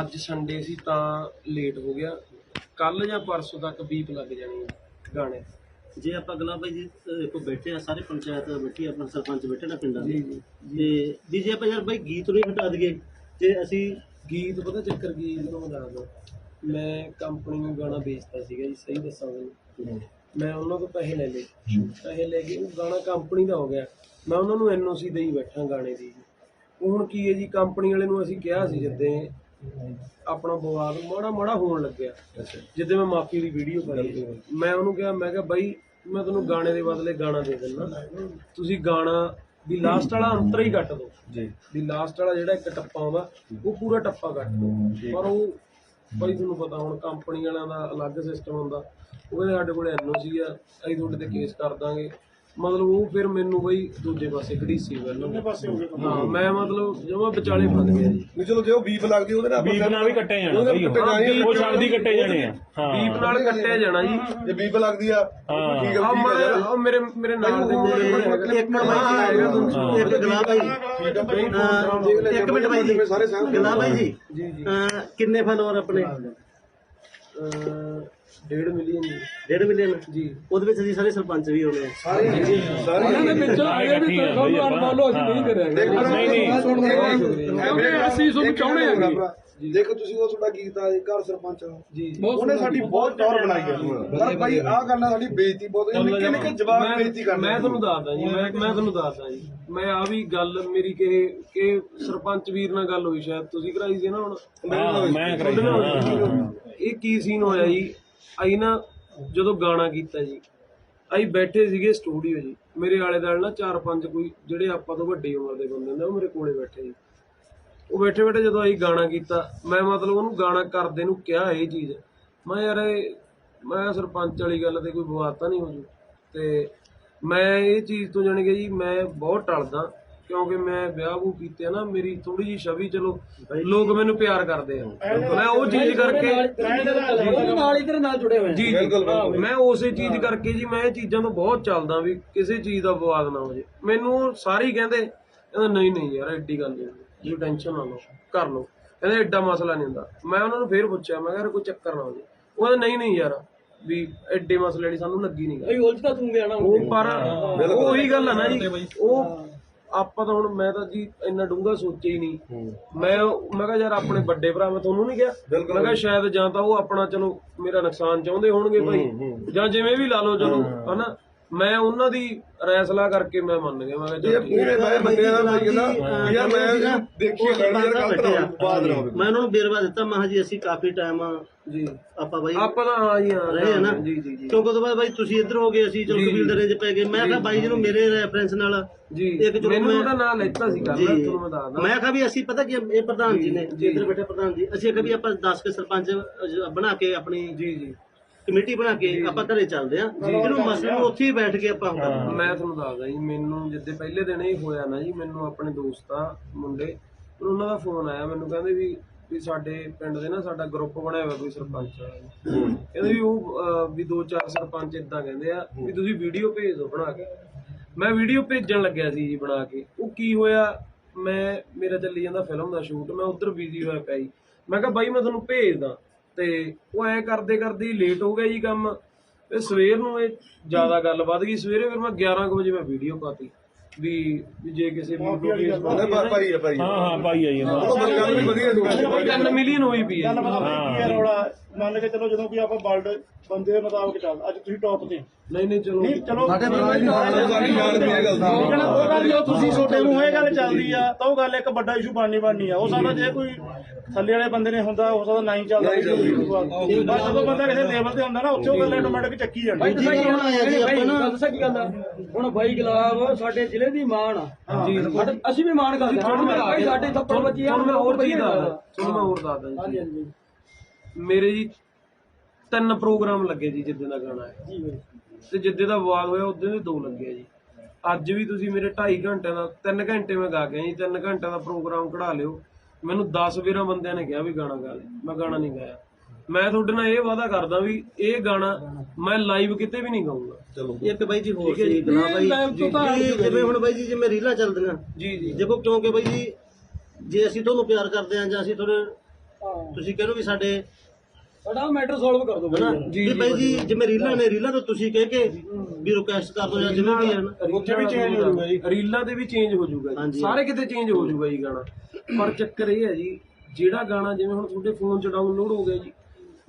ਅੱਜ ਸੰਡੇ ਸੀ ਤਾਂ ਲੇਟ ਹੋ ਗਿਆ। ਕੱਲ ਜਾਂ ਪਰਸੋਂ ਤੱਕ ਬੀਪ ਲੱਗ ਜਾਣੀ ਹੈ ਗਾਣੇ। ਜੇ ਆਪਾਂ ਗਲਾ ਬਾਈ ਜੀ ਅਹ ਕੋ ਬੈਠੇ ਆ ਸਾਰੇ ਪੰਚਾਇਤ ਬੈਠੀ ਆ, ਆਪਣਾ ਸਰਪੰਚ ਬੈਠੇ ਨਾ ਪਿੰਡਾਂ ਦੇ। ਜੀ ਜੀ। ਤੇ ਵੀ ਜੇ ਆਪਾਂ ਯਾਰ ਬਾਈ ਗੀਤ ਨੂੰ ਹੀ ਹਟਾ ਦਈਏ ਤੇ ਅਸੀਂ ਗੀਤ ਪਤਾ ਚੱਕਰ ਕੀ ਜਦੋਂ ਮੈਂ ਦੱਸਦਾ ਮੈਂ ਕੰਪਨੀ ਨੂੰ ਗਾਣਾ ਵੇਚਦਾ ਸੀਗਾ ਜੀ ਸਹੀ ਦੱਸਾਂ ਤੁਹਾਨੂੰ ਮੈਂ ਉਹਨਾਂ ਤੋਂ ਪੈਸੇ ਲੈ ਲਏ। ਪੈਸੇ ਲੈ ਕੇ ਉਹ ਗਾਣਾ ਕੰਪਨੀ ਦਾ ਹੋ ਗਿਆ। ਮੈਂ ਉਹਨਾਂ ਨੂੰ ਐਨਓਸੀ ਦੇਈ ਬੈਠਾ ਗਾਣੇ ਦੀ। ਉਹ ਹੁਣ ਕੀ ਹੈ ਜੀ ਕੰਪਨੀ ਵਾਲੇ ਨੂੰ ਅਸੀਂ ਕਿਹਾ ਸੀ ਜਿੱਦੇ ਆਪਣਾ ਵਿਵਾਦ ਮਾੜਾ ਮਾੜਾ ਹੋਣ ਲੱਗਿਆ। ਜਿੱਦੇ ਮੈਂ ਮਾਫੀ ਦੀ ਵੀਡੀਓ ਪਾਈ। ਮੈਂ ਉਹਨੂੰ ਕਿਹਾ ਮੈਂ ਕਿਹਾ ਬਾਈ ਮੈਂ ਤੁਹਾਨੂੰ ਗਾਣੇ ਦੇ ਬਦਲੇ ਗਾਣਾ ਦੇ ਦਿੰਦਾ। ਤੁਸੀਂ ਗਾਣਾ ਵੀ ਲਾਸਟ ਵਾਲਾ ਅੰਤਰ ਹੀ ਕੱਟ ਦਿਓ। ਜੀ। ਵੀ ਲਾਸਟ ਵਾਲਾ ਜਿਹੜਾ ਇੱਕ ਟੱਪਾ ਆਉਂਦਾ ਉਹ ਪੂਰਾ ਟੱਪਾ ਕੱਟ ਦਿਓ। ਪਰ ਉਹ ਬਈ ਤੁਹਾਨੂੰ ਪਤਾ ਹੁਣ ਕੰਪਨੀ ਵਾਲਿਆਂ ਦਾ ਅਲੱਗ ਸਿਸਟਮ ਹੁੰਦਾ। ਉਹ ਕਹਿੰਦੇ ਸਾਡੇ ਕੋਲ ਐਨਓਸੀ ਆ। ਅਸੀਂ ਤੁਹਾਡੇ ਤੇ ਕੇਸ ਕਰ ਦਾਂਗੇ। ਮਤਲਬ ਉਹ ਫਿਰ ਮੈਨੂੰ ਬਈ ਦੂਜੇ ਪਾਸੇ ਘੜੀਸੀ ਵੱਲ ਪਾਸੇ ਹੋ ਗਿਆ ਹਾਂ ਮੈਂ ਮਤਲਬ ਜਮਾ ਵਿਚਾਲੇ ਫਸ ਗਿਆ ਜੀ। ਨਹੀਂ ਚਲੋ ਜੇ ਉਹ ਬੀਪ ਲੱਗਦੀ ਉਹਦੇ ਨਾਲ ਬੀਪ ਨਾਲ ਵੀ ਕੱਟੇ ਜਾਣਾ ਉਹਦੇ ਬਈ। ਕੱਟੇ ਉਹ। ਜਾਣੇ। ਆ। ਉਹ ਛੱਡਦੀ ਕੱਟੇ ਜਾਣੇ ਆ। ਹਾਂ। ਬੀਪ ਨਾਲ ਕੱਟਿਆ ਜਾਣਾ ਜੀ। ਜੇ ਬੀਪ ਲੱਗਦੀ ਆ ਹਾਂ। ਠੀਕ ਆ ਆ ਠੀਕ ਆ ਯਾਰ ਮੈਂ ਉਹ ਮੇਰੇ ਮੇਰੇ ਨਾਲ ਦੇ ਮੁੰਡੇ ਕੋਲ ਹੈਗਾ ਇੱਕ ਮਿੰਟ ਬਾਈ ਜੀ ਇੱਕ ਗਲਾ ਬਾਈ। ਅਹ ਇੱਕ ਮਿੰਟ ਬਾਈ ਜੀ। ਸਾਰੇ ਸਹਿਮਤ ਗਲਾ ਬਾਈ ਜੀ। ਜੀ ਜੀ ਅਹ ਕਿੰਨੇ ਫਾਲੋਅਰ ਆਪਣੇ? ਅਹ, ਡੇਢ ਮਿਲੀਅਨ ਜੀ ਡੇਢ ਮਿਲੀਅਨ? ਜੀ। ਉਹਦੇ ਵਿੱਚ ਅਸੀਂ ਸਾਰੇ ਸਰਪੰਚ ਵੀ ਹੋਣੇ ਆ। ਸਾਰੇ ਸਾਰੇ ਵਿੱਚੋਂ ਇਹ ਵੀ ਤੁਹਾਨੂੰ unfollow ਅਸੀਂ ਨਹੀਂ ਕਰਿਆ ਨਹੀਂ ਨਹੀਂ। ਅਸੀਂ ਤੁਹਾਨੂੰ ਚਾਹੁੰਦੇ ਆ ਦੇਖੋ ਤੁਸੀਂ ਉਹ ਤੁਹਾਡਾ ਗੀਤ ਆ ਘਰ ਸਰਪੰਚ ਜੀ। ਉਹਨੇ ਸਾਡੀ ਬਹੁਤ ਟੌਰ ਬਣਾਈ ਹੈ ਪਰ ਭਾਈ ਆਹ ਗੱਲ ਆ ਸਾਡੀ ਬੇਇੱਜ਼ਤੀ ਬਹੁਤ ਹੋਈ। ਨਿੱਕੇ ਨਿੱਕੇ ਜਵਾਬ ਮੈਂ ਬੇਇੱਜ਼ਤੀ ਕਰਦੇ ਮੈਂ ਤੁਹਾਨੂੰ ਦੱਸਦਾ ਜੀ ਮੈਂ ਮੈਂ ਤੁਹਾਨੂੰ ਦੱਸਦਾ ਜੀ। ਮੈਂ ਆ ਵੀ ਗੱਲ ਮੇਰੀ ਕਿ ਕਿ ਸਰਪੰਚ ਵੀਰ ਨਾਲ ਗੱਲ ਹੋਈ ਸ਼ਾਇਦ ਤੁਸੀਂ ਕਰਾਈ ਸੀ ਨਾ ਹੁਣ? ਹਾਂ ਮੈਂ ਕਰਾਈ ਨਾਲ ਹਾਂ। ਇਹ ਕੀ ਸੀਨ ਹੋਇਆ ਜੀ? ਅਸੀਂ ਨਾ ਜਦੋਂ ਗਾਣਾ ਕੀਤਾ ਜੀ, ਅਸੀਂ ਬੈਠੇ ਸੀਗੇ ਸਟੂਡੀਓ ਜੀ। ਮੇਰੇ ਆਲੇ ਦੁਆਲੇ ਨਾ ਚਾਰ ਪੰਜ ਕੋਈ ਜਿਹੜੇ ਆਪਾਂ ਤੋਂ ਵੱਡੀ ਉਮਰ ਦੇ ਬੰਦੇ ਨੇ ਉਹ ਮੇਰੇ ਕੋਲੇ ਬੈਠੇ ਜੀ। ਉਹ ਬੈਠੇ ਬੈਠੇ ਜਦੋਂ ਅਸੀਂ ਗਾਣਾ ਕੀਤਾ, ਮੈਂ ਮਤਲਬ ਉਹਨੂੰ ਗਾਣਾ ਕਰਦੇ ਨੂੰ ਕਿਹਾ ਇਹ ਚੀਜ਼। ਮੈਂ ਯਾਰ ਇਹ, ਮੈਂ ਸਰਪੰਚ ਵਾਲੀ ਗੱਲ ਤੇ ਕੋਈ ਵਿਵਾਦ ਤਾਂ ਨਹੀਂ ਹੋ ਜੂ। ਤੇ ਮੈਂ ਇਹ ਚੀਜ਼ ਤੋਂ ਜਾਣੀ ਕਿ ਜੀ ਮੈਂ ਬਹੁਤ ਟਲਦਾ। ਕਿਉਂਕਿ ਮੈਂ ਵਿਆਹ ਵੂ ਕੀਤੇ ਆ ਨਾ ਮੇਰੀ ਥੋੜੀ ਜੀ ਛਵੀ ਚਲੋ ਲੋਕ ਮੈਨੂੰ ਪਿਆਰ ਕਰਦੇ ਆ। ਮੈਂ ਉਹ ਚੀਜ਼ ਕਰਕੇ ਨਾਲ ਹੀ ਤੇਰੇ ਨਾਲ ਜੁੜੇ ਹੋਏ ਜੀ ਜੀ। ਮੈਂ ਉਸੇ ਚੀਜ਼ ਕਰਕੇ ਜੀ ਮੈਂ ਇਹ ਚੀਜ਼ਾਂ ਤੋਂ ਬਹੁਤ ਚੱਲਦਾ ਵੀ ਕਿਸੇ ਚੀਜ਼ ਦਾ ਵਿਵਾਦ ਨਾ ਹੋ ਜੇ। ਮੈਨੂੰ ਸਾਰੇ ਹੀ ਕਹਿੰਦੇ ਕਹਿੰਦੇ ਨਹੀਂ ਨਹੀਂ ਯਾਰ ਐਡੀ ਗੱਲ ਨਹੀਂ ਜੀ ਟੈਨਸ਼ਨ ਨਾ ਲਓ ਕਰ ਲਓ। ਕਹਿੰਦੇ ਐਡਾ ਮਸਲਾ ਨਹੀਂ ਹੁੰਦਾ। ਮੈਂ ਉਹਨਾਂ ਨੂੰ ਫੇਰ ਪੁੱਛਿਆ ਮੈਂ ਕਿਹਾ ਯਾਰ ਕੋਈ ਚੱਕਰ ਨਾ ਹੋ ਜੇ। ਉਹ ਕਹਿੰਦੇ ਨਹੀਂ ਨਹੀਂ ਯਾਰ ਵੀ ਐਡੇ ਮਸਲੇ ਦੀ ਸਾਨੂੰ ਲੱਗੀ ਨਹੀਂ ਗੱਲ। ਅਈ ਉਲਝਦਾ ਤੂੰ ਗਿਆ ਨਾ ਉਹ ਪਰ ਉਹ ਉਹੀ ਗੱਲ ਆ ਨਾ ਜੀ। ਉਹ ਆਪਾਂ ਤਾਂ ਹੁਣ ਮੈਂ ਤਾਂ ਜੀ ਇੰਨਾ ਡੂੰਘਾ ਸੋਚਿਆ ਹੀ ਨਹੀਂ। ਮੈਂ ਮੈਂ ਕਿਹਾ ਯਾਰ ਆਪਣੇ ਵੱਡੇ ਭਰਾ ਮੈਂ ਤੁਹਾਨੂੰ ਨਹੀਂ ਕਿਹਾ। ਮੈਂ ਕਿਹਾ ਸ਼ਾਇਦ ਜਾਂ ਤਾਂ ਉਹ ਆਪਣਾ ਚਲੋ ਮੇਰਾ ਨੁਕਸਾਨ ਚਾਹੁੰਦੇ ਹੋਣਗੇ ਭਾਈ। ਜਾਂ ਜਿਵੇਂ ਵੀ ਲਾ ਲਓ ਚਲੋ ਹਨਾ? ਮੈਂ ਉਹਨਾਂ ਦੀ ਰੈਸਲਾ ਕਰਕੇ ਮੈਂ ਮੰਨ ਗਿਆ ਮੈਂ ਕਿਹਾ ਇਹ ਚੱਲ ਠੀਕ ਪੂਰੇ ਮੈਂ ਬੰਦੇ ਦਾ ਭਾਈ ਕਹਿੰਦਾ ਯਾਰ ਮੈਂ ਦੇਖੀ ਗੱਲ ਯਾਰ ਗਲਤ ਨਾ ਨਾ। ਹੋਵੇ ਮੈਂ ਉਹਨਾਂ ਨੂੰ ਬੇਰਵਾ ਦਿੱਤਾ ਮੈਂ ਕਿਹਾ ਜੀ ਅਸੀਂ ਕਾਫੀ ਟਾਈਮ ਜੀ। ਆਪਾਂ ਬਾਈ ਆਪਾਂ ਤਾਂ ਹਾਂ ਜੀ ਹਾਂ ਰਹੇ ਆ ਨਾ। ਜੀ ਜੀ ਜੀ। ਕਿਉਂਕਿ ਉਹ ਤੋਂ ਬਾਅਦ ਬਾਈ ਤੁਸੀਂ ਇੱਧਰ ਹੋ ਗਏ ਅਸੀਂ ਚਲੋ ਕਬੀਲਦਾਰੇ 'ਚ ਪੈ ਗਏ। ਮੈਂ ਕਿਹਾ ਬਾਈ ਜੀ ਨੂੰ ਮੇਰੇ ਰੈਫਰੈਂਸ ਨਾਲ ਜੀ। ਇੱਕ ਚਲੋ ਮੈਨੂੰ ਮੈਂ- ਉਹਦਾ ਨਾਮ ਲੈਤਾ ਸੀ ਗੱਲ ਜੀ। ਤੁਹਾਨੂੰ ਮੈਂ ਦੱਸਦਾ। ਮੈਂ ਕਿਹਾ ਵੀ ਅਸੀਂ ਪਤਾ ਕੀ ਇਹ ਪ੍ਰਧਾਨ ਜੀ ਨੇ ਇੱਧਰ ਬੈਠੇ ਪ੍ਰਧਾਨ ਜੀ। ਅਸੀਂ ਕਿਹਾ ਵੀ ਆਪਾਂ 10 ਕੇ ਸਰਪੰਚ ਅਹ, ਬਣਾ ਕੇ ਆਪਣੀ ਜੀ ਜੀ। ਕਮੇਟੀ ਬਣਾ ਕੇ ਆਪਾਂ ਘਰੇ ਚੱਲਦੇ ਆ ਇਹਨੂੰ ਮਸਲੇ ਨੂੰ ਉੱਥੇ ਹੀ ਬੈਠ ਕੇ ਆਪਾਂ ਹੁੰਦਾ ਮੈਂ ਤੁਹਾਨੂੰ ਦੱਸਦਾ ਜੀ ਮੈਨੂੰ ਜਿੱਦੇ ਪਹਿਲੇ ਦਿਨ ਹੀ ਹੋਇਆ ਨਾ ਜੀ ਮੈਨੂੰ ਆਪਣੇ ਦੋਸਤਾਂ ਮੁੰਡੇ ਉਹਨਾਂ ਦਾ ਫੋਨ ਆਇਆ ਮੈਨੂੰ ਕਹਿੰਦੇ ਵੀ ਵੀ ਸਾਡੇ ਪਿੰਡ ਦੇ ਨਾ ਸਾਡਾ ਗਰੁੱਪ ਬਣਿਆ ਹੋਇਆ ਕੋਈ ਸਰਪੰਚ ਕਹਿੰਦੇ ਵੀ ਉਹ ਵੀ ਦੋ ਚਾਰ ਸਰਪੰਚ ਇਦਾਂ ਕਹਿੰਦੇ ਆ ਵੀ ਤੁਸੀਂ ਵੀਡੀਓ ਭੇਜ ਦਿਓ ਬਣਾ ਕੇ। ਮੈਂ ਵੀਡੀਓ ਭੇਜਣ ਲੱਗਿਆ ਸੀ ਜੀ ਬਣਾ ਕੇ। ਉਹ ਕੀ ਹੋਇਆ ਮੈਂ ਮੇਰਾ ਚੱਲੀ ਜਾਂਦਾ ਫਿਲਮ ਦਾ ਸ਼ੂਟ ਮੈਂ ਉਧਰ ਬਿਜ਼ੀ ਹੋਇਆ ਪਿਆ ਜੀ। ਮੈਂ ਕਿਹਾ ਬਾਈ ਮੈਂ ਤੁਹਾਨੂੰ ਭੇਜਦਾ। ਤੇ ਉਹ ਐ ਕਰਦੇ ਕਰਦੇ ਹੀ ਲੇਟ ਹੋ ਗਿਆ ਜੀ ਕੰਮ। ਤੇ ਸਵੇਰ ਨੂੰ ਇਹ ਜ਼ਿਆਦਾ ਗੱਲ ਵੱਧ ਗਈ। ਸਵੇਰੇ ਫਿਰ ਮੈਂ 11 ਕੁ ਵਜੇ ਮੈਂ ਵੀਡੀਓ ਪਾਤੀ ਵੀ ਵੀ ਜੇ ਕਿਸੇ ਵੀਡੀਓ ਉਹਨੇ ਫੇਸਬੁੱਕ ਭਾਈ ਆ ਭਾਈ ਹਾਂ ਹਾਂ ਭਾਈ ਆਈ ਜਾਂਦਾ ਉਹ ਵੀ ਵਧੀਆ 3 ਮਿਲੀਅਨ ਹੋਈ ਪਈ ਹੈ ਜੀ। ਹਾਂ। ਕੀ ਹੈ ਰੌਲਾ? ਮੰਨ ਕੇ ਚਲੋ ਜਦੋਂ ਵੀ ਆਪਾਂ ਵਰਲਡ ਬੰਦੇ ਦੇ ਮੁਤਾਬਕ ਚੱਲ ਅੱਜ ਤੁਸੀਂ ਟੌਪ ਤੇ ਨਹੀਂ ਨਹੀਂ ਚਲੋ। ਨਹੀਂ ਚਲੋ। ਸਾਡੇ ਸਾਡੀ ਜਾਨ ਦੀ ਇਹ ਗੱਲ ਸੀ ਉਹ ਗੱਲ ਜੋ ਤੁਸੀਂ ਛੋਟੇ ਨੂੰ ਇਹ ਗੱਲ ਚੱਲਦੀ ਆ ਤਾਂ ਉਹ ਗੱਲ ਇੱਕ ਵੱਡਾ ਇਸ਼ੂ ਬਣਨੀ ਬਣਨੀ ਆ। ਉਹ ਸਾਡਾ ਜੇ ਕੋਈ ਥੱਲੇ ਵਾਲੇ ਬੰਦੇ ਨੇ ਹੁੰਦਾ ਹੋ ਸਕਦਾ ਨਹੀਂ ਚੱਲਦਾ ਪਰ ਜਦੋਂ ਬੰਦਾ ਕਿਸੇ ਲੈਵਲ ਤੇ ਹੁੰਦਾ ਨਾ ਉੱਥੇ ਉਹ ਗੱਲ ਆਟੋਮੈਟਿਕ ਚੱਕੀ ਜਾਂਦੀ ਜੀ ਆਪਾਂ ਨਾ? ਦੱਸਾਂ ਕੀ ਗੱਲ ਆ? ਹੁਣ ਬਾਈ ਗੁਲਾਬ ਸਾਡੇ ਜ਼ਿਲ੍ਹੇ ਦੀ ਮਾਣ ਆ। ਜੀ। ਅਸੀਂ ਵੀ ਮਾਣ ਕਰਦੇ ਹਾਂ। ਸਾਡੇ ਥੱਪੜ ਵੱਜੀ ਆ ਮੈਂ ਹੋਰ ਚੀਜ਼ ਦੱਸਦਾ। ਮੈਂ ਹੋਰ ਦੱਸਦਾ ਜੀ। ਹਾਂਜੀ ਹਾਂਜੀ। ਮੇਰੇ ਜੀ ਤਿੰਨ ਪ੍ਰੋਗਰਾਮ ਲੱਗੇ ਜੀ ਜਿੱਦਾਂ ਦਾ ਗਾਣਾ ਹੈ। ਜੀ ਬਾਈ। ਤੇ ਜਿੱਦੇ ਦਾ ਵਿਵਾਦ ਹੋਇਆ ਉਦੋਂ ਦੇ ਦੋ ਲੱਗੇ ਆ ਜੀ। ਅੱਜ ਵੀ ਤੁਸੀਂ ਮੇਰੇ 2.5 ਘੰਟਿਆਂ ਦਾ 3 ਘੰਟੇ ਮੈਂ ਗਾ ਗਿਆ ਜੀ 3 ਘੰਟਿਆਂ ਦਾ ਪ੍ਰੋਗਰਾਮ ਕਢਾ ਲਿਓ। ਮੈਨੂੰ 10 ਵੀਰਾਂ ਬੰਦਿਆਂ ਨੇ ਕਿਹਾ ਵੀ ਗਾਣਾ ਗਾ ਲੈ। ਮੈਂ ਗਾਣਾ ਨਹੀਂ ਗਾਇਆ। ਮੈਂ ਤੁਹਾਡੇ ਨਾਲ ਇਹ ਵਾਅਦਾ ਕਰਦਾ ਵੀ ਇਹ ਗਾਣਾ ਮੈਂ ਲਾਈਵ ਕਿਤੇ ਵੀ ਨਹੀਂ ਚਲੋ ਇੱਕ ਬਾਈ ਜੀ ਹੋਰ ਸੀ ਗਲਾ ਬਾਈ। ਜੀ ਜਿਵੇਂ ਹੁਣ ਬਾਈ ਜੀ ਜਿਵੇਂ ਰੀਲਾਂ ਚੱਲਦੀਆਂ। ਜੀ ਜੀ। ਦੇਖੋ ਕਿਉਂਕਿ ਬਾਈ ਜੀ ਜੇ ਅਸੀਂ ਤੁਹਾਨੂੰ ਪਿਆਰ ਕਰਦੇ ਹਾਂ ਜਾਂ ਅਸੀਂ ਤੁਹਾਡੇ ਤੁਸੀਂ ਕਹਿੰਦੇ ਵੀ ਸਾਡੇ ਸਾਡਾ ਮੈਟਰ ਸੋਲਵ ਕਰ ਦੋ ਹਨਾ? ਜੀ। ਬਾਈ ਜੀ ਜਿਵੇਂ ਰੀਲਾਂ ਨੇ ਰੀਲਾਂ ਤੋਂ ਤੁਸੀਂ ਕਹਿ ਕੇ ਵੀ ਰਿਕੁਐਸਟ ਕਰ ਦੋ ਜਾਂ ਜਿਵੇਂ ਵੀ ਹੈ ਨਾ। ਉੱਥੇ ਵੀ ਚੇਂਜ ਹੋ ਜਾਊਗਾ ਜੀ। ਰੀਲਾਂ ਤੇ ਵੀ ਚੇਂਜ ਹੋ ਜਾਊਗਾ ਜੀ। ਸਾਰੇ ਕਿਤੇ ਚੇਂਜ ਹੋ ਜਾਊਗਾ ਜੀ ਗਾਣਾ। ਪਰ ਚੱਕਰ ਇਹ ਹੈ ਜੀ ਜਿਹੜਾ ਗਾਣਾ ਜਿਵੇਂ ਹੁਣ ਤੁਹਾਡੇ ਫੋਨ 'ਚ ਡਾਊਨਲੋਡ ਹੋ ਗਿਆ ਜੀ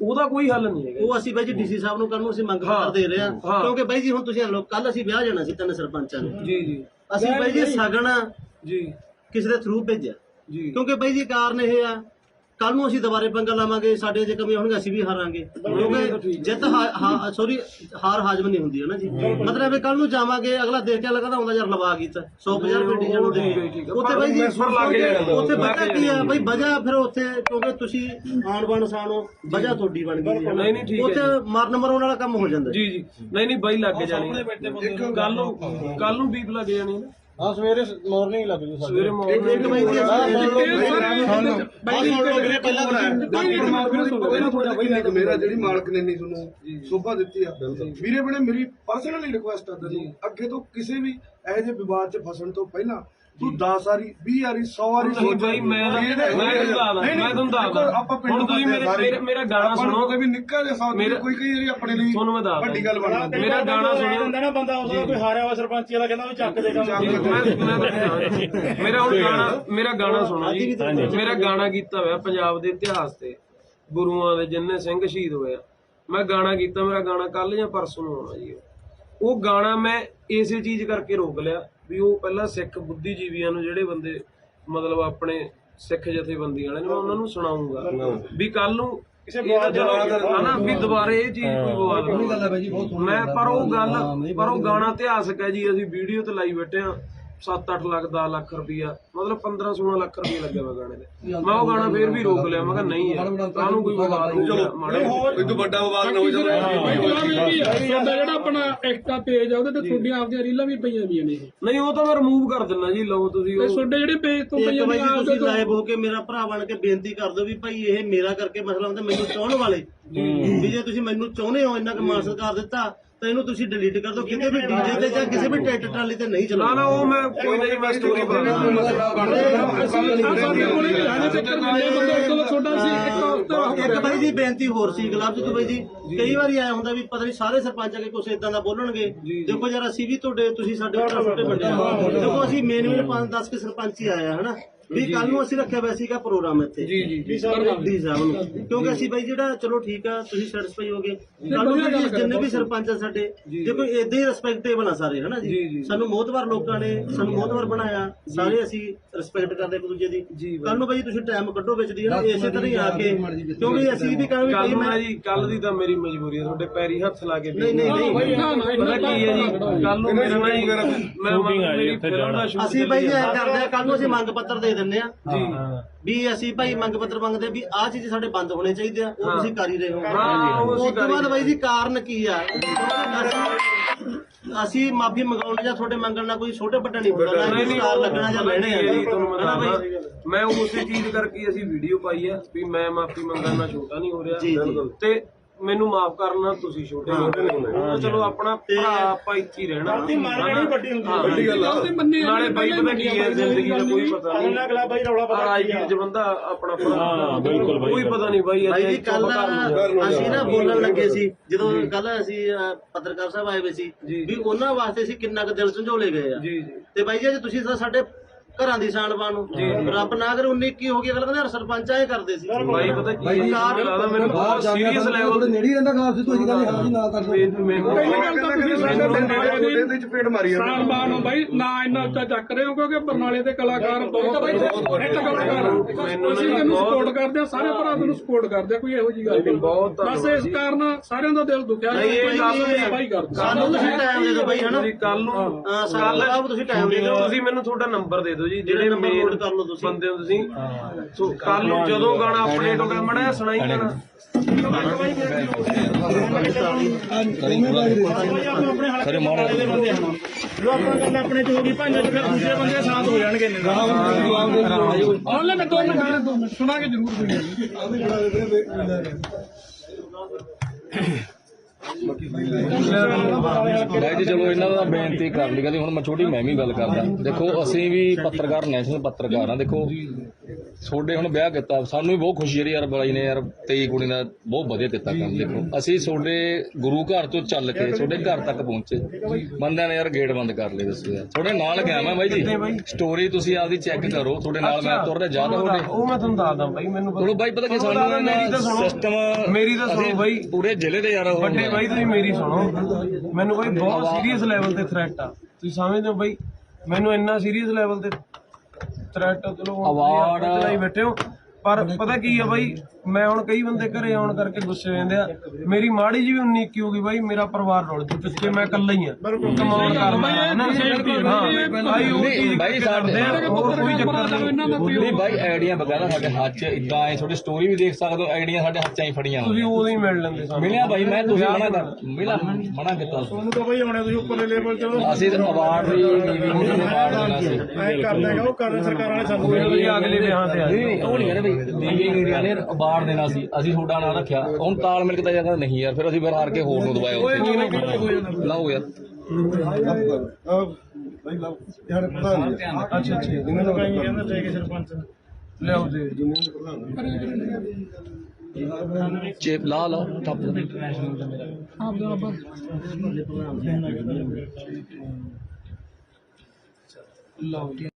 ਉਹਦਾ ਕੋਈ ਹੱਲ ਨਹੀਂ ਹੈਗਾ ਉਹ ਅਸੀਂ ਬਾਈ ਜੀ ਡੀਸੀ ਸਾਹਿਬ ਨੂੰ ਕੱਲ ਨੂੰ ਅਸੀਂ ਮੰਗ। ਪੱਤਰ ਦੇ ਰਹੇ ਹਾਂ। ਕਿਉਂਕਿ ਬਾਈ ਜੀ ਹੁਣ ਤੁਸੀਂ ਲੋਕ ਕੱਲ ਅਸੀਂ ਵਿਆਹ ਜਾਣਾ ਸੀ ਤਿੰਨ ਸਰਪੰਚਾਂ ਨੇ। ਜੀ ਜੀ। ਅਸੀਂ ਬਾਈ ਜੀ ਸਗਨ ਜੀ। ਕਿਸੇ ਦੇ ਥਰੂ ਭੇਜਿਆ। ਜੀ। ਕਿਉਂਕਿ ਬਾਈ ਜੀ ਕਾਰਨ ਇਹ ਆ ਕੱਲ ਨੂੰ ਅਸੀਂ ਦੁਬਾਰੇ ਪੰਗਾ ਲਾਵਾਂਗੇ ਸਾਡੇ ਜੇ ਕਮੀ ਹੋਣਗੇ ਅਸੀਂ ਵੀ ਹਾਰਾਂਗੇ। ਕਿਉਂਕਿ ਜਿੱਤ ਸੌਰੀ ਹਾਰ ਹਾਜ਼ਮ ਨਹੀਂ ਹੁੰਦੀ ਹੈ ਨਾ ਜੀ? ਮਤਲਬ ਇਹ ਕੱਲ ਨੂੰ ਜਾਵਾਂਗੇ ਅਗਲਾ ਦੇਖ ਕੇ ਲੱਗਦਾ ਹੁੰਦਾ ਯਾਰ ਲਵਾ ਕੀਤਾ 100 ਰੁਪਏ ਡੀਜ਼ਲ ਨੂੰ ਦੇ। ਉੱਥੇ ਬਾਈ ਜੀ। ਉੱਥੇ ਪਤਾ ਕੀ ਆ ਬਾਈ ਵਜ੍ਹਾ ਫਿਰ ਉੱਥੇ ਕਿਉਂਕਿ ਤੁਸੀਂ ਆਣ ਬਣ ਸਾਣੋ ਵਜ੍ਹਾ ਤੁਹਾਡੀ ਬਣ ਗਈ ਨਹੀਂ, ਨਹੀਂ, ਠੀਕ ਹੈ ਉੱਥੇ ਮਰਨ ਮਰਾਉਣ ਵਾਲਾ ਕੰਮ ਹੋ ਜਾਂਦਾ। ਜੀ ਜੀ। ਨਹੀਂ ਨਹੀਂ ਬਾਈ ਲੱਗ ਜਾਣੀ ਕੱਲ ਨੂੰ। ਕੱਲ ਨੂੰ ਬੀਪ ਲੱਗ ਜਾਣੀ ਨਾ। ਹਾਂ ਸਵੇਰੇ ਮਾਰਨਿੰਗ ਲੱਗ ਜੂ ਸਵੇਰੇ ਮਾਰਨਿੰਗ ਇੱਕ ਬਾਈ ਜੀ ਮੇਰਾ ਜਿਹੜੀ ਮਾਲਕ ਨੇ ਨਹੀਂ ਤੁਹਾਨੂੰ ਸੋਭਾ ਦਿੱਤੀ ਆ। ਵੀਰੇ ਬਣੇ ਮੇਰੀ ਪਰਸਨਲੀ ਰਿਕੁਐਸਟ ਆ ਤੈਨੂੰ ਅੱਗੇ ਤੋਂ ਕਿਸੇ ਵੀ ਇਹੋ ਜਿਹੇ ਵਿਵਾਦ 'ਚ ਫਸਣ ਤੋਂ ਪਹਿਲਾਂ ਤੂੰ 10 ਵਾਰੀ 20 ਵਾਰੀ 100 ਵਾਰੀ ਨਹੀਂ ਬਾਈ ਮੈਂ ਮੈਂ ਤੁਹਾਨੂੰ ਦੱਸਦਾ। ਨਹੀਂ, ਮੈਂ ਤੁਹਾਨੂੰ ਦੇਖੋ, ਦੱਸਦਾ। ਆਪਾਂ ਪਿੰਡੋਂ ਹੁਣ ਤੁਸੀਂ ਮੇਰੇ ਮੇਰਾ- ਮੇਰਾ ਗਾਣਾ ਆਪਾਂ ਨੂੰ ਸੁਣੋ। ਕੋਈ ਵੀ ਨਿੱਕਾ ਜਿਹਾ ਸੌਦਾ ਮੇਰਾ- ਕੋਈ ਕਈ ਵਾਰੀ ਆਪਣੇ ਲਈ ਤੁਹਾਨੂੰ ਮੈਂ ਦੱਸਦਾ। ਵੱਡੀ ਗੱਲ ਬਣ ਮੇਰਾ ਗਾਣਾ ਸੁਣਿਓ। ਹੁੰਦਾ ਨਾ ਬੰਦਾ ਉਸ ਦਾ ਕੋਈ ਹਾਰਿਆ ਵਾ ਸਰਪੰਚੀ ਵਾਲਾ ਕਹਿੰਦਾ ਵੀ ਚੱਕ ਦੇ ਕੰਮ। ਮੈਂ ਮੈਂ ਤੁਹਾਨੂੰ ਮੇਰਾ ਹੁਣ ਗਾਣਾ ਮੇਰਾ ਗਾਣਾ ਸੁਣੋ ਜੀ। ਮੇਰਾ ਗਾਣਾ ਕੀਤਾ ਹੋਇਆ ਪੰਜਾਬ ਦੇ ਇਤਿਹਾਸ ਤੇ। ਗੁਰੂਆਂ ਦੇ ਜਿੰਨੇ ਸਿੰਘ ਸ਼ਹੀਦ ਹੋਏ ਆ। ਮੈਂ ਗਾਣਾ ਕੀਤਾ ਮੇਰਾ ਗਾਣਾ ਕੱਲ ਜਾਂ ਪਰਸੋਂ ਨੂੰ ਆਉਣਾ ਜੀ। ਉਹ। ਉਹ ਗਾਣਾ ਮੈਂ ਇਸੇ ਚੀਜ਼ ਕਰਕੇ ਰੋਕ ਲਿਆ। ਵੀ ਉਹ ਪਹਿਲਾਂ ਸਿੱਖ ਬੁੱਧੀਜੀਵੀਆਂ ਨੂੰ ਜਿਹੜੇ ਬੰਦੇ ਮਤਲਬ ਆਪਣੇ ਸਿੱਖ ਜਥੇਬੰਦੀਆਂ ਵਾਲੇ ਨੇ ਮੈਂ ਉਹਨਾਂ ਨੂੰ ਸੁਣਾਉਂਗਾ। ਵੀ ਕੱਲ ਨੂੰ ਕਿਸੇ ਹਨਾ ਵੀ ਦੁਬਾਰੇ ਇਹ ਚੀਜ਼ ਕੋਈ ਬਵਾਦ ਨਾ ਮੈਂ ਪਰ ਉਹ ਗੱਲ ਪਰ ਉਹ ਗਾਣਾ ਇਤਿਹਾਸਕ ਹੈ ਜੀ ਅਸੀਂ ਵੀਡੀਓ ਤੇ ਲਾਈ ਬੈਠੇ ਆ 7-8 ਲੱਖ 10 ਲੱਖ ਰੁਪਈਆ ਮਤਲਬ 15-16 ਲੱਖ ਰੁਪਈਆ ਲੱਗਿਆ ਵਾ ਗਾਣੇ ਤੇ ਮੈਂ ਉਹ ਗਾਣਾ ਫੇਰ ਵੀ ਰੋਕ ਲਿਆ ਮੈਂ ਕਿਹਾ ਨਹੀਂ ਯਾਰ ਕਾਹਨੂੰ ਕੋਈ ਬਵਾਦ ਹੋ ਗਿਆ ਮਾੜਾ ਇਹ ਤੋਂ ਵੱਡਾ ਵਿਵਾਦ ਨਾ ਹੋ ਸਾਡਾ ਜਿਹੜਾ ਆਪਣਾ ਐਕਸਟਰਾ ਪੇਜ ਆ ਉਹਦੇ ਤੇ ਤੁਹਾਡੀਆਂ ਆਪਦੀਆਂ ਰੀਲਾਂ ਵੀ ਪਈਆਂ ਵੀਆਂ ਨੇ ਨਹੀਂ ਉਹ ਤਾਂ ਮੈਂ ਰਿਮੂਵ ਕਰ ਦਿੰਦਾ ਜੀ ਲਓ ਤੁਸੀਂ ਉਹ। ਤੁਹਾਡੇ ਜਿਹੜੇ ਪੇਜ ਤੋਂ ਪਈਆਂ ਵੀਆਂ ਤੁਸੀਂ ਲਾਈਵ ਹੋ ਕੇ ਮੇਰਾ ਭਰਾ ਬਣ ਕੇ ਬੇਨਤੀ ਕਰ ਦਿਓ ਵੀ ਭਾਈ ਇਹ ਮੇਰਾ ਕਰਕੇ ਮਸਲਾ ਹੁੰਦਾ ਮੈਨੂੰ ਚਾਹਣ ਵਾਲੇ। ਵੀ ਜੇ ਤੁਸੀਂ ਮੈਨੂੰ ਚਾਹੁੰਦੇ ਹੋ ਇੰਨਾ ਕੁ ਮਾਨ ਸਤਿਕਾਰ ਦਿੱਤਾ ਤਾਂ ਇਹਨੂੰ ਤੁਸੀਂ ਡਿਲੀਟ ਕਰ ਦਿਓ ਕਿਤੇ ਵੀ ਡੀਜੇ ਤੇ ਜਾਂ ਕਿਸੇ ਵੀ ਟਰੈਕਟਰ ਟਰਾਲੀ ਤੇ ਨਹੀਂ ਨਾ ਚਲਾਉਣਾ। ਨਾ ਉਹ ਮੈਂ ਕੋਈ ਨਹੀਂ ਮੈਂ ਸਟੋਰੀ ਕੋਲੇ ਕੋਲ ਸੀ ਇੱਕ ਬਾਈ ਜੀ ਬੇਨਤੀ ਹੋਰ ਸੀ ਗੁਲਾਬ ਜੀ ਬਾਈ ਜੀ ਕਈ ਵਾਰੀ ਆਇਆ ਹੁੰਦਾ ਵੀ ਪਤਾ ਨਹੀਂ ਸਾਰੇ ਸਰਪੰਚ ਆ ਕੇ ਕੁਛ ਇਦਾਂ ਦਾ ਬੋਲਣਗੇ। ਦੇਖੋ ਯਾਰ ਅਸੀਂ ਵੀ ਤੁਹਾਡੇ ਤੁਸੀਂ ਸਾਡੇ ਭਰਾ ਛੋਟੇ ਵੱਡੇ ਦੇਖੋ ਅਸੀਂ ਮੇਨ ਮੇਨ 5-10 ਕੇ ਸਰਪੰਚ ਹੀ ਆਏ ਆ ਹਨਾ? ਵੀ ਕੱਲ ਨੂੰ ਅਸੀਂ ਰੱਖਿਆ ਵੈਸੀ ਸੀਗਾ ਪ੍ਰੋਗਰਾਮ ਇੱਥੇ। ਜੀ ਜੀ ਡੀ ਸਾਹਿਬ ਨੂੰ। ਕਿਉਂਕਿ ਅਸੀਂ ਬਾਈ ਜਿਹੜਾ ਚਲੋ ਠੀਕ ਆ ਤੁਸੀਂ ਸੈਟੀਸਫਾਈ ਹੋਗੇ। ਕੱਲ ਨੂੰ ਵੀ ਜਿੰਨੇ ਵੀ ਸਰਪੰਚ ਆ ਸਾਡੇ ਦੇਖੋ ਇਦਾਂ ਹੀ ਰਿਸਪੈਕਟੇਬਲ ਆ ਸਾਰੇ ਹਨਾ ਜੀ, ਜੀ ਜੀ। ਸਾਨੂੰ ਮੋਹਤਵਾਰ ਲੋਕਾਂ ਨੇ ਸਾਨੂੰ ਮੋਹਤਵਾਰ ਬਣਾਇਆ। ਸਾਰੇ ਅਸੀਂ ਰਿਸਪੈਕਟ ਕਰਦੇ ਇੱਕ ਦੂਜੇ ਦੀ। ਕੱਲ ਨੂੰ ਬਾਈ ਤੁਸੀਂ ਟਾਈਮ ਕੱਢੋ ਵਿੱਚ ਦੀ ਹਨਾ ਇਸੇ ਤਰ੍ਹਾਂ ਹੀ ਆ ਕੇ। ਕਿਉਂਕਿ ਅਸੀਂ ਵੀ ਕੱਲ ਵੀ ਨੂੰ ਮੈਂ ਨਾ ਜੀ ਕੱਲ ਦੀ ਤਾਂ ਮੇਰੀ ਮਜਬੂਰੀ ਹੈ ਤੁਹਾਡੇ ਪੈਰੀ ਹੱਥ ਲਾ ਕੇ ਨਹੀਂ ਨਹੀਂ ਨਹੀਂ। ਨਾ ਨਾ ਪਤਾ ਕੀ ਹੈ ਜੀ ਕੱਲ ਨੂੰ ਮੇਰਾ ਨਾ ਜੀ ਮੈਂ Shooting ਆ ਜੀ, ਮੇਰੀ ਉੱਥੇ ਫਿਲਮ ਦਾ shoot ਅਸੀਂ ਬਾਈ ਜੀ ਚੱਲੀ ਐ ਕਰਦੇ ਆ ਕੱਲ ਨੂੰ ਅਸੀਂ ਮੰਗ ਪੱਤਰ ਦੇ ਦਿੰਨੇ ਆ ਜੀ। ਵੀ ਅਸੀਂ ਭਾਈ ਮੰਗ ਪੱਤਰ ਮੰਗਦੇ ਵੀ ਆਹ ਚੀਜ਼ ਸਾਡੇ ਬੰਦ ਹੋਣੇ ਚਾਹੀਦੇ ਆ ਉਹ ਤੁਸੀਂ ਕਰ ਹੀ ਰਹੇ ਹੋ। ਹਾਂ, ਉਹ ਅਸੀਂ ਤੋਂ ਬਾਅਦ ਬਾਈ ਜੀ ਕਾਰਨ ਕੀ ਆ? ਅਸੀਂ- ਅਸੀਂ ਮਾਫੀ ਮੰਗਾਉਣ ਜਾਂ ਤੁਹਾਡੇ ਮੰਗਣ ਨਾਲ ਕੋਈ ਛੋਟੇ ਵੱਡਾ ਨਹੀਂ ਹੁੰਦਾ ਨਾ ਨਹੀਂ ਨਹੀਂ ਕਾਰ ਲੱਗਣਾ ਜਾਂ ਲੈਣੇ ਆ। ਜੀ ਤੁਹਾਨੂੰ ਮੈਂ ਹਨਾ ਦੱਸਦਾ ਬਾਈ ਮੈਂ ਉਸੇ ਚੀਜ਼ ਕਰਕੇ ਅਸੀਂ ਵੀਡੀਓ ਪਾਈ ਆ ਵੀ ਮੈਂ ਮਾਫੀ ਮੰਗਣਾ ਛੋਟਾ ਨਹੀਂ ਹੋ ਰਿਹਾ ਜੀ, ਜੀ। ਤੇ ਮੈਨੂੰ ਮਾਫ ਕਰਨਾ ਤੁਸੀਂ ਛੋਟੇ ਹੋ। ਰਹੇ ਚਲੋ ਆਪਣਾ ਭਰਾ ਆਪਾਂ ਇੱਥੇ ਹੀ ਰਹਿਣਾ। ਗਲਤੀ ਮੰਨ ਲੈਣੀ ਵੱਡੀ ਹੁੰਦੀ ਹੈ। ਵੱਡੀ ਗੱਲ ਜਾਂਦੀ ਨਾਲੇ ਬਾਈ ਪਤਾ ਕੀ ਹੈ ਜ਼ਿੰਦਗੀ ਦਾ ਕੋਈ ਪਤਾ ਨਹੀਂ। ਅਗਲਾ ਅਗਲਾ ਬਾਈ ਰੌਲਾ ਪਤਾ ਆ ਰਾਜਵੀਰ ਚ ਬੰਦਾ ਆਪਣਾ ਭਰਾ ਹਾਂ, ਬਿਲਕੁਲ ਬਾਈ। ਕੋਈ ਪਤਾ ਨਹੀਂ ਬਾਈ ਅੱਜ ਕੱਲ ਅਸੀਂ ਨਾ ਬੋਲਣ ਲੱਗੇ ਸੀ ਜਦੋਂ ਕੱਲ ਅਸੀਂ ਪੱਤਰਕਾਰ ਸਾਹਿਬ ਆਏ ਹੋਏ ਸੀ। ਵੀ ਉਹਨਾਂ ਵਾਸਤੇ ਅਸੀਂ ਕਿੰਨਾ ਕੁ ਦਿਲ ਝੰਜੋਲੇ ਗਏ ਆ। ਜੀ ਜੀ। ਤੇ ਬਾਈ ਜੀ ਅੱਜ ਤੁਸੀਂ ਸਾਡੇ ਘਰਾਂ ਦੀ ਸ਼ਾਨ ਬਾਨੋ ਰੱਬ ਨਾ ਕਰੇ 19 ਕੀ ਹੋ ਗਈ ਅਗਲਾ ਕਹਿੰਦਾ ਸਰਪੰਚ ਐ ਕਰਦੇ ਸੀ। ਬਾਈ ਪਤਾ ਕੀ ਹੈ ਲੱਗਦਾ ਮੈਨੂੰ ਬਹੁਤ ਸੀਰੀਅਸ ਲੈਵਲ ਤੇ ਨੇੜੀ ਰਹਿੰਦਾ ਖਾਸ ਤੂੰ ਅੱਜ ਕੱਲ ਹਾਂ ਜੀ ਨਾ ਕਰ ਮੈਨੂੰ ਪਹਿਲੀ ਗੱਲ ਤਾਂ ਤੁਸੀਂ ਸਾਡੇ ਬਰਨਾਲੇ ਇਹਦੇ ਦੀ ਚ ਪੇੜ ਮਾਰੀ ਜਾਂਦਾ ਸਾਨਬਾਨ ਹੋ ਬਾਈ ਨਾ ਇੰਨਾ ਉੱਚਾ ਚੱਕ ਰਹੇ ਹੋ ਕਿਉਂਕਿ ਬਰਨਾਲੇ ਦੇ ਕਲਾਕਾਰ ਬਹੁਤ ਹਿੱਟ ਕਲਾਕਾਰ ਆ। ਅਸੀਂ ਤੈਨੂੰ ਸਪੋਰਟ ਕਰਦੇ ਆ ਸਾਰੇ ਭਰਾ ਤੈਨੂੰ ਸਪੋਰਟ ਕਰਦੇ ਆ ਕੋਈ ਇਹੋ ਜੀ ਗੱਲ ਨਹੀਂ ਬਹੁਤ ਬਸ ਇਸ ਕਾਰਨ ਸਾਰਿਆਂ ਦਾ ਦਿਲ ਦੁਖਿਆ। ਨਹੀਂ, ਇਹ ਕੋਈ ਗੱਲ ਨਹੀਂ ਬਾਈ ਕਰਦੇ ਸਾਨੂੰ ਤੁਸੀਂ ਟਾਈਮ ਦੇ ਦਿਓ ਬਾਈ ਹਨਾ ਕੱਲ ਨੂੰ ਸਾਨੂੰ ਆਪ ਤੁਸੀਂ ਟਾਈਮ ਦੇ ਦਿਓ। ਤੁਸੀਂ ਮੈਨੂੰ ਤੁਹਾਡਾ ਨੰਬਰ ਦੇ ਦਿਓ ਜੀ ਜਿਹੜੇ ਮੇਨ ਨੋਟ ਕਰ ਲਓ ਤੁਸੀਂ। ਬੰਦੇ ਹੋ ਤੁਸੀਂ। ਸੋ ਕੱਲ ਨੂੰ ਜਦੋਂ ਗਾਣਾ ਅਪਡੇਟ ਹੋ ਗਿਆ ਮੜਾ ਸੁਣਾਈ ਗਾਣਾ ਆਪਣੇ ਹਲਕੇ ਮਾਰੇ ਦੇ ਬੰਦੇ ਹਨ ਜੋ ਆਪਾਂ ਗੱਲ ਆਪਣੇ ਚ ਹੋ ਗਈ ਭਾਂਜੇ ਚ ਫਿਰ ਦੂਜੇ ਬੰਦੇ ਸਾਥ ਹੋ ਜਾਣਗੇ ਨੇ ਆਨਲਾਈਨ ਮੈਂ ਦੋ ਮਿੰਟ ਵੀਰੇ, ਦੋ ਮਿੰਟ। ਸੁਣਾਗੇ ਜ਼ਰੂਰ ਕੋਈ ਗੱਲ ਜੀ ਚਲੋ ਇਹਨਾਂ ਦਾ ਬੇਨਤੀ ਕਰ ਲਈ, ਕਹਿੰਦੇ ਹੁਣ ਮੈਂ ਛੋਟੀ ਮੈਂ ਵੀ ਗੱਲ ਕਰਦਾ। ਦੇਖੋ, ਅਸੀਂ ਵੀ ਪੱਤਰਕਾਰ ਨੈਸ਼ਨਲ ਪੱਤਰਕਾਰ ਹਾਂ, ਦੇਖੋ ਤੁਹਾਡੇ ਹੁਣ ਵਿਆਹ ਕੀਤਾ ਸਾਨੂੰ ਵੀ ਬਹੁਤ ਖੁਸ਼ੀ ਹੈ ਯਾਰ ਬਾਈ ਨੇ ਯਾਰ ਤੇਈ ਕੁੜੀ ਦਾ ਬਹੁਤ ਵਧੀਆ ਕੀਤਾ ਕੰਮ ਦੇਖੋ। ਅਸੀਂ ਤੁਹਾਡੇ ਗੁਰੂ ਘਰ ਤੋਂ ਚੱਲ ਕੇ ਤੁਹਾਡੇ ਘਰ ਤੱਕ ਪਹੁੰਚੇ। ਬੰਦਿਆਂ ਨੇ ਯਾਰ ਗੇਟ ਬੰਦ ਕਰ ਲਏ ਦੱਸੋ ਯਾਰ। ਤੁਹਾਡੇ ਨਾਲ ਗਿਆ ਮੈਂ ਬਾਈ ਜੀ। ਸਟੋਰੀ ਤੁਸੀਂ ਆਪਦੀ ਚੈੱਕ ਕਰੋ ਤੁਹਾਡੇ ਨਾਲ ਮੈਂ ਤੁਰਦਾ ਉਹ ਤੁਹਾਡੇ ਉਹ ਮੈਂ ਤੁਹਾਨੂੰ ਦੱਸਦਾ ਬਾਈ ਮੈਨੂੰ ਪਤਾ- ਚਲੋ ਬਾਈ ਪਤਾ ਕੀ ਦੱਸਦਾ, ਮੇਰੀ ਤਾਂ ਸਾਨੂੰ ਸੁਣੋ। ਸਿਸਟਮ ਮੇਰੀ ਤਾਂ ਸੁਣੋ ਬਾਈ। ਪੂਰੇ ਜ਼ਿਲ੍ਹੇ ਦੇ ਯਾਰ ਉਹ ਵੱਡੇ ਬਾਈ ਤੁਸੀਂ ਮੇਰੀ ਸੁਣੋ। ਮੈਨੂੰ ਬਾਈ ਬਹੁਤ ਸੀਰੀਅਸ ਲੈਵਲ ਤੇ ਥ੍ਰੈਟ ਆ। ਤੁਸੀਂ ਸਮਝਦੇ ਹੋ ਬਾਈ? ਮੈਨੂੰ ਇੰਨਾ ਸੀਰੀਅਸ ਲੈਵਲ ਤੇ ਥ੍ਰੈਟ ਚਲੋ Award- ਚਲਾਈ ਬੈਠੇ ਹੋ। ਪਰ ਪਤਾ ਕੀ ਆ ਬਾਈ ਮੈਂ ਹੁਣ ਕਈ ਬੰਦੇ ਘਰੇ ਆਉਣ ਕਰਕੇ ਗੁੱਸੇ ਹੋ ਜਾਂਦੇ ਆ। ਮੇਰੀ ਮਾੜੀ ਜੀ ਵੀ 19 ਕੀ ਹੋ ਗਈ ਬਾਈ ਮੇਰਾ ਪਰਿਵਾਰ ਰੁਲ ਜੂ ਪਿੱਛੇ ਮੈਂ ਇਕੱਲਾ ਹੀ ਆ। ਕਮਾਉਣ ਕਰਨਾ ਹੈ ਬਾਈ ਉਹ ਚੀਜ਼ ਬਾਈ ਸਾਡੇ ਕਰਦੇ ਆ, ਹੋਰ ਕੋਈ ਚੱਕਰ ਨਹੀਂ। ਨਹੀਂ ਬਾਈ ਆਈਡੀਆਂ ਵਗੈਰਾ ਸਾਡੇ ਹੱਥ 'ਚ ਇਦਾਂ ਐ ਤੁਹਾਡੀ ਸਟੋਰੀ ਵੀ ਦੇਖ ਸਕਦੇ ਹੋ ਆਈਡੀਆਂ ਸਾਡੇ ਹੱਥ 'ਚ ਹੀ ਫੜੀਆਂ ਤੁਸੀਂ ਉਦੋਂ ਹੀ ਮਿਲ ਲੈਂਦੇ ਸਾਨੂੰ। ਮਿਲਿਆ ਬਾਈ ਮੈਂ ਤੁਸੀਂ ਮਨਾ ਕਰ ਮਿਲਾ ਮਨਾ ਕੀਤਾ। ਸੀ। ਤੁਹਾਨੂੰ ਤਾਂ ਬਈ ਆਉਣੇ ਤੁਸੀਂ ਉੱਪਰਲੇ ਲੈਵਲ ਤੇ ਅਸੀਂ ਤਾਂ ਅਵਾਰਡ ਵੀ ਨੀਵੀਂ ਨੂੰ ਅਵਾਰਡ ਦੇਣਾ ਸੀ। ਐ ਕਰਦੇ ਹੈਗਾ ਉਹ ਕਰਦੇ ਸਰਕਾਰਾਂ ਨੇ ਸਾਨੂੰ ਤੁਸੀਂ ਅਗਲੇ ਵਿਆਹ ਤੇ ਆ ਨਹੀਂ ਉਹ ਨਹੀਂ ਕਹਿੰਦੇ ਬਈ ਨੀਵੀਂ ਮੀਡੀਆ ਨੇ ਅਵਾਰਡ ਦੇਣਾ ਸੀ ਅਸੀਂ ਤੁਹਾਡਾ ਨਾਂ ਰੱਖਿਆ ਹੁਣ ਤਾਲ ਮਿਲ ਕੇ ਤਾਂ ਜਾਂਦਾ ਨਹੀਂ ਯਾਰ ਫਿਰ ਅਸੀਂ ਫਿਰ ਹਾਰ ਕੇ ਹੋਰ ਨੂੰ ਦਵਾਇਆ ਉੱਥੇ ਲਾਓ ਯਾਰ ਅੱਛਾ ਅੱਛਾ ਇਹਨਾਂ ਨੂੰ ਕਹੀਂ ਕਹਿੰਦੇ ਲੈ ਕੇ ਸਰਪੰਚ ਲਿਆਓ ਦੇ ਚੇਪ ਲਾ ਲਾ ਟੱਪ ਲਓ